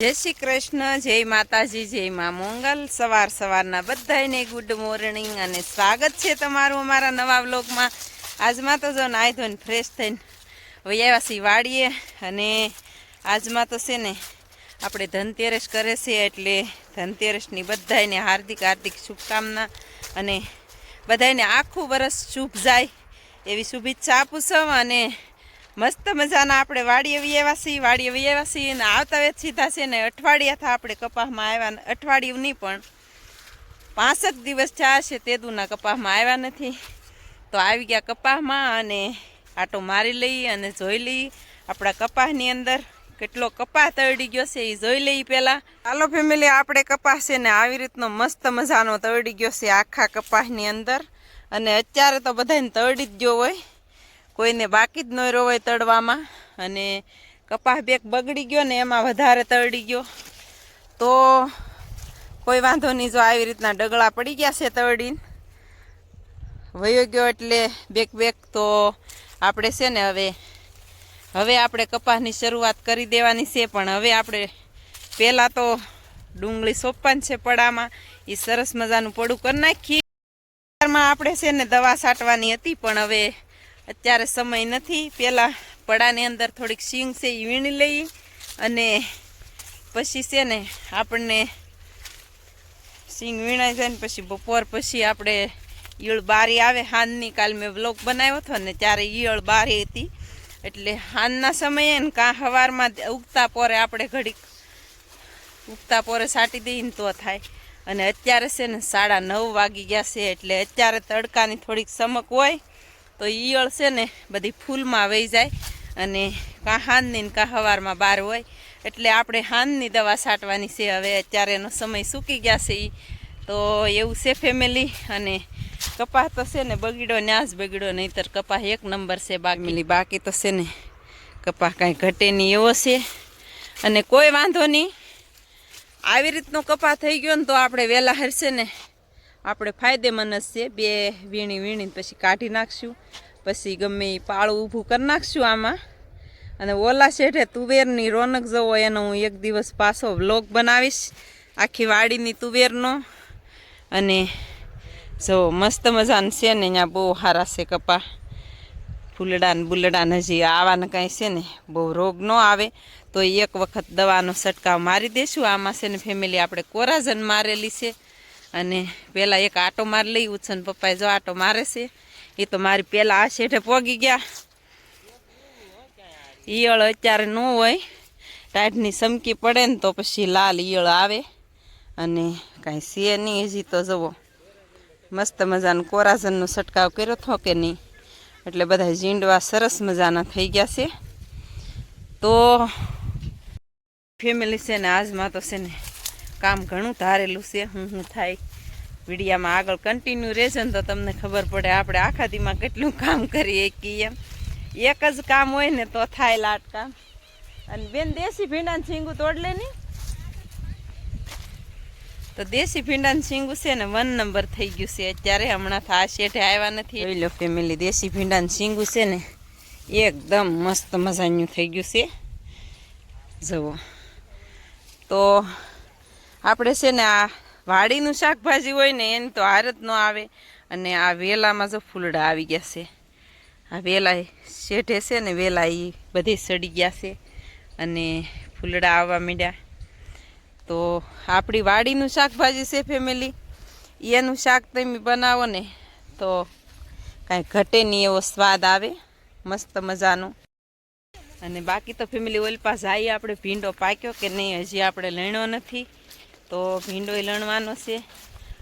જય શ્રી કૃષ્ણ, જય માતાજી, જય મા મોંગલ. સવાર સવારના બધાને ગુડ મોર્નિંગ અને સ્વાગત છે તમારું અમારા નવા વ્લોગમાં. આજમાં તો જો નાહી ધોઈને ફ્રેશ થઈને વૈયાવા છીએ વાડીએ અને આજમાં તો છે ને આપણે ધનતેરસ કરે છે એટલે ધનતેરસની બધાને હાર્દિક હાર્દિક શુભકામના અને બધાને આખું વરસ શુભ જાય એવી શુભેચ્છા આપું છું અને મસ્ત મજાના આપણે વાડીએ વિયેવા વાડીએ વિયેવા અને આવતા વેત સીધા છે ને અઠવાડિયાથી આપણે કપાસમાં આવ્યા ને, અઠવાડિયું પણ પાંસઠ દિવસ થયા છે તેદુના કપાસમાં આવ્યા નથી. તો આવી ગયા કપાસમાં અને આટો મારી લઈ અને જોઈ લઈ આપણા કપાસની અંદર કેટલો કપાસ તળી ગયો છે એ જોઈ લઈ પહેલાં. ચાલો ફેમિલી આપણે કપાસ છે ને આવી રીતનો મસ્ત મજાનો તળી ગયો છે આખા કપાસની અંદર. અને અત્યારે તો બધાને તળી જ ગયો હોય. કોઈને બાકી જ ન હોય તળવામાં અને કપાસ બેક બગડી ગયો ને એમાં વધારે તળી ગયો. તો કોઈ વાંધો નહીં, જો આવી રીતના ડગલા પડી ગયા છે તળીને. વયો ગયો એટલે બેક બેક તો આપણે છે ને હવે હવે આપણે કપાસની શરૂઆત કરી દેવાની છે, પણ હવે આપણે પહેલાં તો ડુંગળી સોંપવાની છે પડામાં. એ સરસ મજાનું પડું કરી નાખીએ. આપણે છે ને દવા છાંટવાની હતી, પણ હવે અત્યારે સમય નથી. પહેલાં પડાની અંદર થોડીક શીંગ છે એ વીણી લઈ અને પછી છે ને આપણને શીંગ વીણાઈ જાય ને પછી બપોર પછી આપણે ઈયળ બારી આવે. હાનની કાલ મેં બ્લોક બનાવ્યો હતો ને ત્યારે ઈયળ બારી હતી. એટલે હાનના સમયે ને કાં સવારમાં ઉગતા પોરે આપણે ઘડીક ઉગતા પોરે સાટી દઈને તો થાય. અને અત્યારે છે ને સાડા નવ વાગી ગયા છે એટલે અત્યારે તડકાની થોડીક સમક હોય. તો ઈયળ છે ને બધી ફૂલમાં વહી જાય અને કાં હાનની ને કાં હવારમાં બહાર હોય. એટલે આપણે હાનની દવા છાંટવાની છે. હવે અત્યારે એનો સમય સૂકી ગયા છે એ તો એવું છે ફેમિલી અને કપાસ તો છે ને બગીડો ન્યાસ બગીડો નહીંતર કપાસ એક નંબર છે બાગમીલી બાકી તો છે ને કપાસ કાંઈ ઘટે નહીં એવો છે. અને કોઈ વાંધો નહીં. આવી રીતનો કપાસ થઈ ગયો ને તો આપણે વહેલા હરશે ને આપણે ફાયદેમંદ છે. બે વીણી વીણીને પછી કાઢી નાખશું. પછી ગમે એ પાળું ઊભું કરી નાખશું આમાં. અને ઓલા શેઠે તુવેરની રોનક જવો, એનો હું એક દિવસ પાછો વ્લોગ બનાવીશ. આખી વાડીની તુવેરનો. અને જો મસ્ત મજાનું છે ને, અહીંયા બહુ સારા છે કપા. ફૂલડાને ને બુલડા હજી આવાને કાંઈ છે ને, બહુ રોગ ન આવે. તો એક વખત દવાનો છંટકાવ મારી દઈશું આમાં છે ને ફેમિલી આપણે કોરાઝન મારેલી છે. અને પહેલાં એક આટો મારી લઈ ઉછન પપ્પાએ જો આટો મારે છે, એ તો મારી પહેલાં આ શેઠે પોગી ગયા. ઈયળ અત્યારે ન હોય ટાઈટની સમકી પડે ને તો પછી લાલ ઈયળ આવે. અને કાંઈ સીએ નહીં હજી તો જવો મસ્ત મજાનો કોરાઝનનો છંટકાવ કર્યો હતો કે નહીં? એટલે બધા ઝીંડવા સરસ મજાના થઈ ગયા છે. તો ફેમિલી છે ને, આજમાં તો છે ને કામ ઘણું ધારેલું છે, હું હું થાય. વિડીયામાં આગળ કન્ટિન્યુ રહેશે ને તો તમને ખબર પડે આપણે આખા દીમાં કેટલું કામ કરીએ કે એમ એક જ કામ હોય ને તો થાય લાટ કામ અને બેન દેશી ભીંડાને છીંગું તોડ લે ની? તો દેશી ભીંડાનું છીંગું છે ને વન નંબર થઈ ગયું છે. અત્યારે હમણાં આ શેઠે આવ્યા નથી. જોઈ લો ફેમિલી, દેશી ભીંડાનું છીંગું છે ને, એકદમ મસ્ત મજાનું થઈ ગયું છે. જુઓ. તો આપણે છે ને આ વાડીનું શાકભાજી હોય ને એની તો હારત ન આવે. અને આ વેલામાં જો ફૂલડા આવી ગયા છે. આ વેલા શેઠે છે ને વેલા એ બધે સડી ગયા છે. અને ફૂલડા આવવા માંડ્યા. તો આપણી વાડીનું શાકભાજી છે ફેમિલી એનું શાક તમે બનાવો ને તો કાંઈ ઘટે નહીં એવો સ્વાદ આવે. મસ્ત મજાનો. અને બાકી તો ફેમિલી ઓલપા જઈએ આપણે ભીંડો પાક્યો કે નહીં હજી આપણે લેણો નથી. તો ભીંડો લણવાનો છે.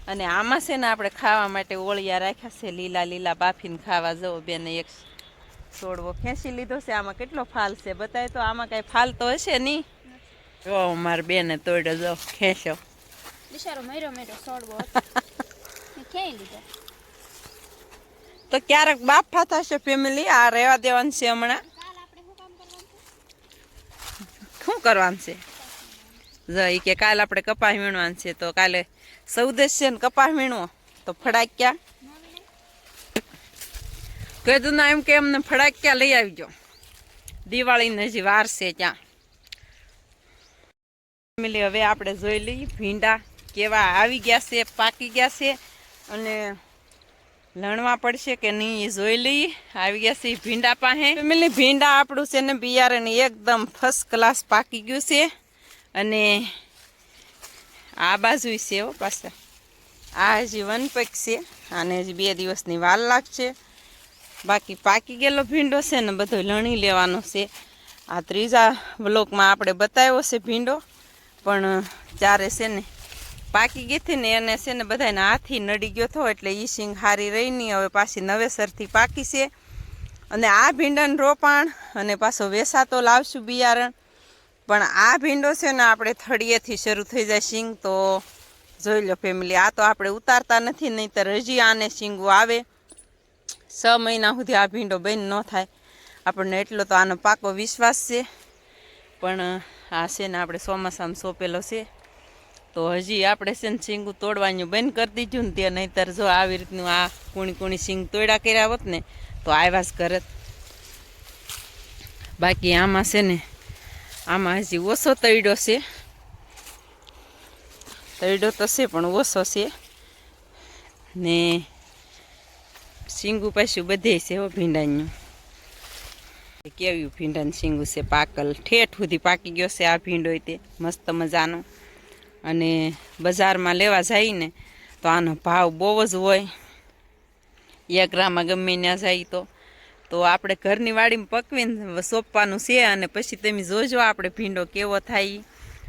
અને આમાં છે ને આપણે ખાવા માટે ઓળિયા રાખ્યા છે લીલા લીલા બાફીને ખાવા જવો બેને એક છોડવો ખેંચી લીધો છે. આમાં કેટલો ફાલ છે બતાય તો? આમાં કાંઈ ફાલ તો હશે નહીં. જો મારે બેને તોડ્યો જો ખેંચો બિચારો મેરો મેરો સોડવો ખેંચી લીધો? તો ક્યારેક બાફા થશે ફેમિલી આ રહેવા દેવાનું છે હમણાં. શું કરવાનું છે? જો કે કાલે આપણે કપાસ વીણવાનું છે. તો કાલે સૌદેશ છે ને કપાસ વીણવો. તો ફડાક્યા. કીધું ના એમ કે અમને ફડાક્યા લઈ આવજો. દિવાળીને હજી વાર છે ત્યાં. ફેમિલી, હવે આપણે જોઈ લઈએ ભીંડા કેવા આવી ગયા છે, પાકી ગયા છે અને લણવા પડશે કે નહીં એ જોઈ લઈએ. આવી ગયા છે ભીંડા પાસે. ફેમિલી, ભીંડા આપણું છે ને બિયારણ એકદમ ફર્સ્ટ ક્લાસ પાકી ગયું છે. અને આ બાજુ છે હો પાછા. આ હજી વન પેક છે. આને હજી બે દિવસની વાર લાગશે. બાકી પાકી ગયેલો ભીંડો છે ને બધો લણી લેવાનો છે. આ ત્રીજા બ્લોકમાં આપણે બતાવ્યો છે ભીંડો. પણ ચારે છે ને પાકી ગઈ હતી ને એને છે ને બધાને હાથી નડી ગયો હતો એટલે ઈ સિંગ હારી રહી નહીં. હવે પાછી નવેસરથી પાકી છે. અને આ ભીંડાનું રોપાણ અને પાછો વેસાતો લાવશું બિયારણ. પણ આ ભીંડો છે ને આપણે થળિયેથી શરૂ થઈ જાય સિંગ તો જોઈ લો ફેમિલી આ તો આપણે ઉતારતા નથી, નહીંતર હજી આને સિંગો આવે. છ મહિના સુધી આ ભીંડો બંધ ન થાય. આપણને એટલો તો આનો પાકો વિશ્વાસ છે. પણ આ છે ને આપણે ચોમાસામાં સોંપેલો છે. તો હજી આપણે છે ને શીંગું તોડવાનું બંધ કરી દીધું ને તે નહીંતર જો આવી રીતનું આ કુણી કુણી શીંગ તોડ્યા કર્યા હોત ને, તો આવ્યા જ કરત બાકી આમાં છે ને આમાં હજી ઓછો તૈડો છે. તૈડો તો છે, પણ ઓછો છે. ને શીંગું પાછું બધે છે હો ભીંડાનું. કેવું ભીંડાનું શીંગું છે પાકલ? ઠેઠ સુધી પાકી ગયો છે આ ભીંડો તે, મસ્ત મજાનો. અને બજારમાં લેવા જઈને તો આનો ભાવ બહુ જ હોય. એક ગ્રામમાં ગમે ત્યાં જાય તો. તો આપણે ઘરની વાડીમાં પકવીને સોંપવાનું છે અને પછી તમે જોજો આપણે ભીંડો કેવો થાય.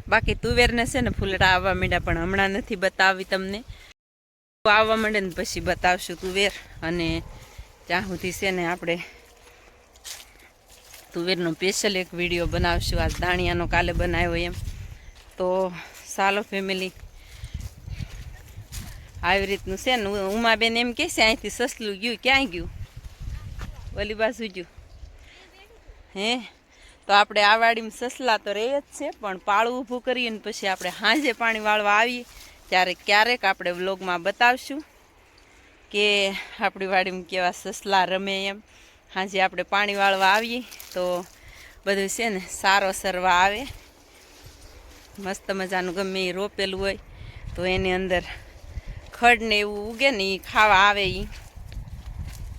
બાકી તુવેરને છે ને ફૂલડા આવવા માંડ્યા, પણ હમણાં નથી બતાવી તમને. આવવા માંડે ને પછી બતાવશું તુવેર. અને ત્યાં સુધી છે ને આપણે તુવેરનો સ્પેશિયલ એક વીડિયો બનાવશું. આ દાણિયાનો કાલે બનાવ્યો એમ. તો સાલો ફેમિલી આવી રીતનું છે ને ઉમાબેન એમ કહેશે અહીંથી સસલું ગયું, ક્યાં ગયું? ઓલી બાજુ ગયું હે? તો આપણે આ વાડીમાં સસલા તો રહે જ છે, પણ પાળું ઊભું કરીએ ને પછી આપણે સાંજે પાણી વાળવા આવીએ. ત્યારે ક્યારેક આપણે વ્લોગમાં બતાવશું કે આપણી વાડીમાં કેવા સસલા રમે એમ. સાંજે આપણે પાણી વાળવા આવીએ તો બધું છે ને સારો સરવા આવે. મસ્ત મજાનું ગમે એ રોપેલું હોય તો એની અંદર ખડ ને એવું ઉગે ને એ ખાવા આવે એ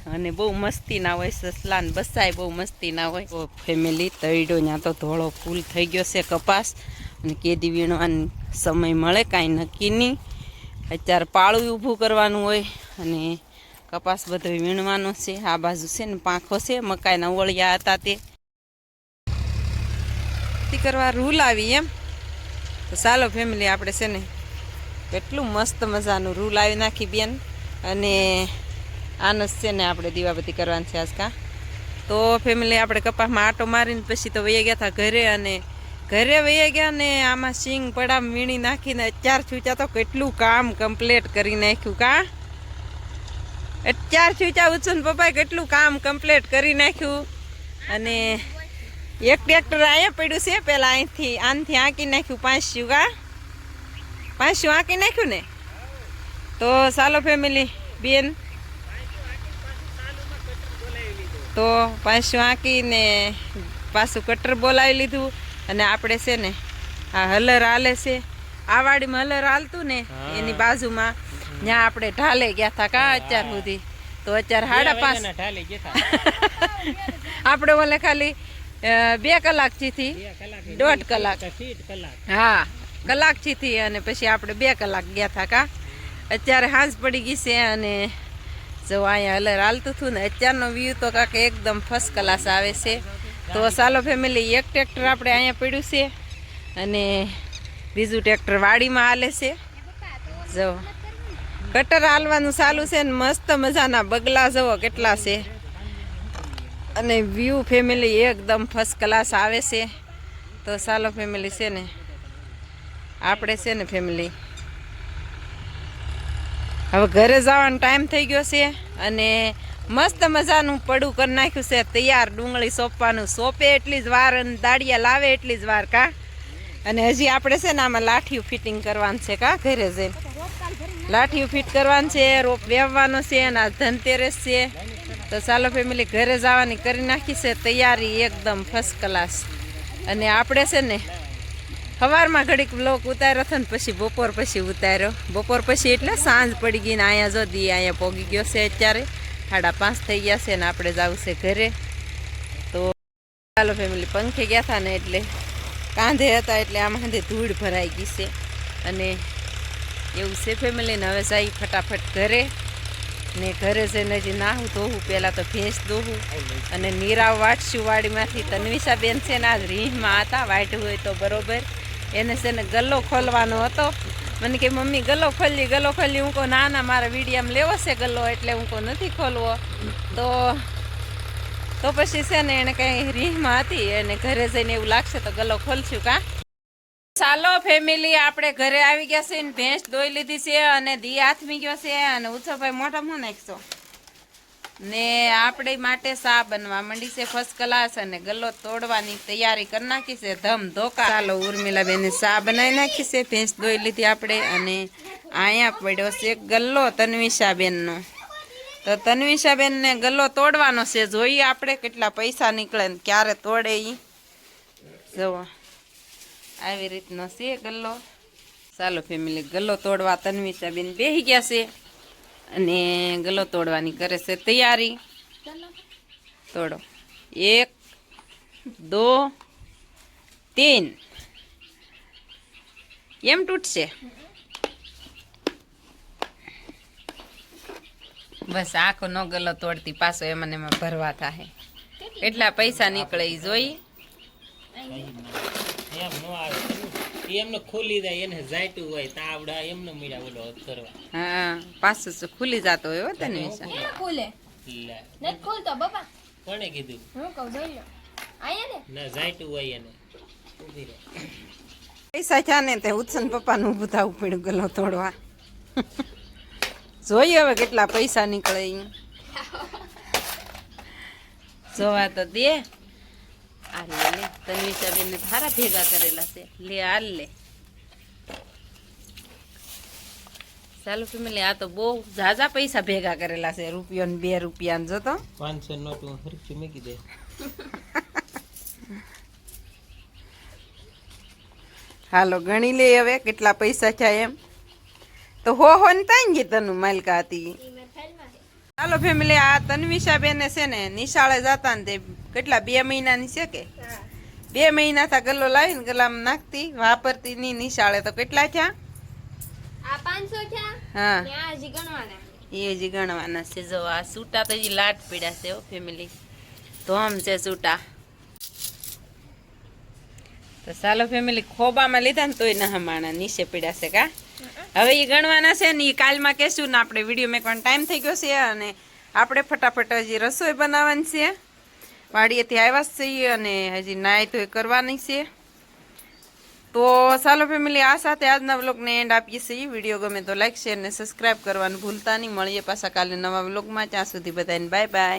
અને બહુ મસ્તી ના હોય સસલા ને બસાય બહુ મસ્તી ના હોય. ઓ ફેમિલી તૈડો ત્યાં તો ધોળો ફૂલ થઈ ગયો છે કપાસ. અને કેદી વીણવાનો સમય મળે કાંઈ નક્કી નહીં. અત્યારે પાળું ઊભું કરવાનું હોય અને કપાસ બધો વીણવાનો છે. આ બાજુ છે ને પાંખો છે મકાઈના ઓળિયા હતા તે. કરવા રૂલ આવી એમ. તો ચાલો ફેમિલી આપણે છે ને કેટલું મસ્ત મજાનું રૂલ આવી નાખી બેન. અને આનો જ છે ને આપણે દીવાબત્તી કરવાની છે આજ કા. તો ફેમિલી આપણે કપાસમાં આટો મારીને પછી તો વૈયા ગયા હતા ઘરે અને ઘરે વહી ગયા ને આમાં સિંગ પડા મીણી નાખીને અત્યાર છૂચા તો કેટલું કામ કમ્પ્લીટ કરી નાખ્યું કા. અત્યાર છૂચા ઉછું પપ્પાએ કેટલું કામ કમ્પ્લીટ કરી નાખ્યું. અને એક ટ્રેક્ટર અહીંયા પડ્યું છે પહેલાં અહીંથી, આનથી આંકી નાખ્યું પાંચશું કા. પાંચસ્યું આંકી નાખ્યું ને? તો ચાલો ફેમિલી બેન તો પાછું આંકીને પાછું કટર બોલાવી લીધું અને આપણે છે ને આ હલર હાલે છે. આ વાડીમાં હલર હાલતું ને એની બાજુમાં ત્યાં આપણે ઢાલે ગયા હતા કા અત્યાર સુધી. તો અત્યારે સાડા પાંચ આપણે ઓલે ખાલી બે કલાકથી દોઢ કલાક. હા કલાકથી અને પછી આપણે બે કલાક ગયા હતા કા. અત્યારે હાંસ પડી ગઈ છે અને જો અહીંયા હલર હાલતું હતું ને, અત્યારનો વ્યૂ તો કાંક એકદમ ફર્સ્ટ ક્લાસ આવે છે. તો ચાલો ફેમિલી એક ટ્રેક્ટર આપણે અહીંયા પડ્યું છે અને બીજું ટ્રેક્ટર વાડીમાં હાલે છે. જો કટર હાલવાનું ચાલુ છે ને, મસ્ત મજાના બગલા જવો કેટલા છે. અને વ્યૂ ફેમિલી એકદમ ફર્સ્ટ ક્લાસ આવે છે. તો ચાલો ફેમિલી છે ને, આપણે છે ને ફેમિલી હવે ઘરે જવાનો ટાઈમ થઈ ગયો છે અને મસ્ત મજાનું પડું કરી નાખ્યું છે. તૈયાર ડુંગળી સોંપવાનું. સોંપે એટલી જ વાર અને દાળિયા લાવે એટલી જ વાર કા? અને હજી આપણે છે ને આમાં લાઠીયું ફિટિંગ કરવાનું છે કા ઘરે જઈને? લાઠીયું ફિટ કરવાનું છે, રોપ વેવવાનો છે અને આ ધનતેરસ છે. તો ચાલો ફેમિલી ઘરે જવાની કરી નાખી છે. તૈયારી એકદમ ફર્સ્ટ ક્લાસ અને આપણે છે ને સવારમાં ઘડીક બ્લોક ઉતાર્યો હતો ને પછી બપોર પછી ઉતાર્યો. બપોર પછી એટલે સાંજ પડી ગઈ ને અહીંયા જો દી અહીંયા પોગી ગયો છે અત્યારે. સાડા પાંચ થઈ ગયા છે ને આપણે જવું છે ઘરે. તો ચાલો ફેમિલી પંખે ગયા હતા ને એટલે કાંધે હતા એટલે આમાં હાંધે ધૂળ ભરાઈ ગઈ છે. અને એવું છે ફેમિલીને હવે જાય ફટાફટ ઘરે. ને ઘરે જઈને હજી નાહું ધોવું, પહેલાં તો ભેંસ દોહું અને નીરાવ વાટશું વાડીમાંથી. તન્વિષાબેન છે ને આજ રીંહમાં હતા વાટ્યું હોય તો બરોબર. એને છે ને ગલ્લો ખોલવાનો હતો. મને કે મમ્મી, ગલ્લો ખોલી ગલ્લો ખોલી. હું કહું ના ના મારા વિડીયામાં લેવો છે ગલ્લો એટલે હું કહું, નથી ખોલવો. તો તો પછી છે ને એને કંઈ રીહમાં હતી અને ઘરે જઈને એવું લાગશે તો ગલ્લો ખોલશું કાં? ચાલો ફેમિલી આપણે ઘરે આવી ગયા છે ને ભેંસ દોઈ લીધી છે અને દી હાથમી ગયો છે અને ઓછો ભાઈ મોટા મો નાખશો. ને આપણે માટે સા બનવા માંડી છે ફર્સ્ટ ક્લાસ અને ગલ્લો તોડવાની તૈયારી કરી નાખી છે, ધમ ધોકા. ચાલો ઉર્મિલા બેને સા બનાવી નાખી છે, ભેંસ દોઈ લીધી આપણે અને અહીંયા પડ્યો છે ગલ્લો તન્વિષા બેનનો તો તન્વિષા બેનને ગલ્લો તોડવાનો છે, જોઈએ આપણે કેટલા પૈસા નીકળે ને ક્યારે તોડે એ જુઓ. આવી રીતનો છે ગલ્લો. ચાલો ફેમિલી ગલ્લો તોડવા તન્વિષા બેન બેસી ગયા છે. અને ગલો તોડવાની કરે છે તૈયારી. તોડો. એક, દો, તીન. એમ તૂટશે. બસ આખો નો ગલો તોડતી પાછો એમાં ને એમાં ભરવા થાય એટલા પૈસા નીકળે ઈ જોઈ. એમને ખોલી જાય એને જાયતું હોય તાવડા એમને મીડા બોલો કરવા. હા પાછું ખુલી જતો હોય હો તને ના ખુલે? નથી ખુલતો બાપા. કોણે કીધું? હું કહું જોઈ લો. આયા ને? ના જાયતું હોય એને. ઊભી રહે. પૈસા થયા ને તે? ઉત્સન પપ્પાનું ઊભું થવું પડ્યું ગલો તોડવા. જોઈએ હવે કેટલા પૈસા નીકળે જોવા તો દે. આ લે લે તન્વિષા બેન ભેગા કરેલા છે. લે હાલ લે ચાલો ફેમિલી આ તો બહુ ઝાઝા પૈસા ભેગા કરેલા છે રૂપિયો ને બે રૂપિયા ને જતો પાંચસો નોટ હું હરખી મૂકી દે. હાલો ગણી લે હવે કેટલા પૈસા થયા એમ. તો હો હો ને તાઈ ગઈ તનું માલકા હતી. ચાલો ફેમિલી આ તન્વિષા બેને છે ને નિશાળે જતા ને તે કેટલા બે મહિનાની છે કે? બે મહિના થા ગલ્લો લાવીને ગલામ નાખતી વાપરતી ની નિશાળે. તો કેટલા થયા? આ પાંચસો થયા? હા. ને હજી ગણવાના. એ હજી ગણવાના છે. જો આ સૂટા તો હજી લાટ પીડા છે ઓ ફેમિલી ધોમ છે સૂટા. તો ચાલો ફેમિલી ખોબામાં લીધા ને તોય ના માણા નીચે પીડા છે કા? હવે એ ગણવાના છે ને એ કાલમાં કહેશું ને આપણે વીડિયો મેકવાનો ટાઈમ થઈ ગયો છે અને આપણે ફટાફટ હજી રસોઈ બનાવવાની છે. વાડીએથી આવ્યા જ છીએ અને હજી નાય ધોઈ કરવાની છે. તો ચાલો ફેમિલી આ સાથે આજના વ્લોગને એન્ડ આપીએ છીએ. વીડિયો ગમે તો લાઈક શેર ને સબસ્ક્રાઈબ કરવાનું ભૂલતા નહીં. મળીએ પાછા કાલે નવા વ્લોગમાં. ત્યાં સુધી બધાને બાય બાય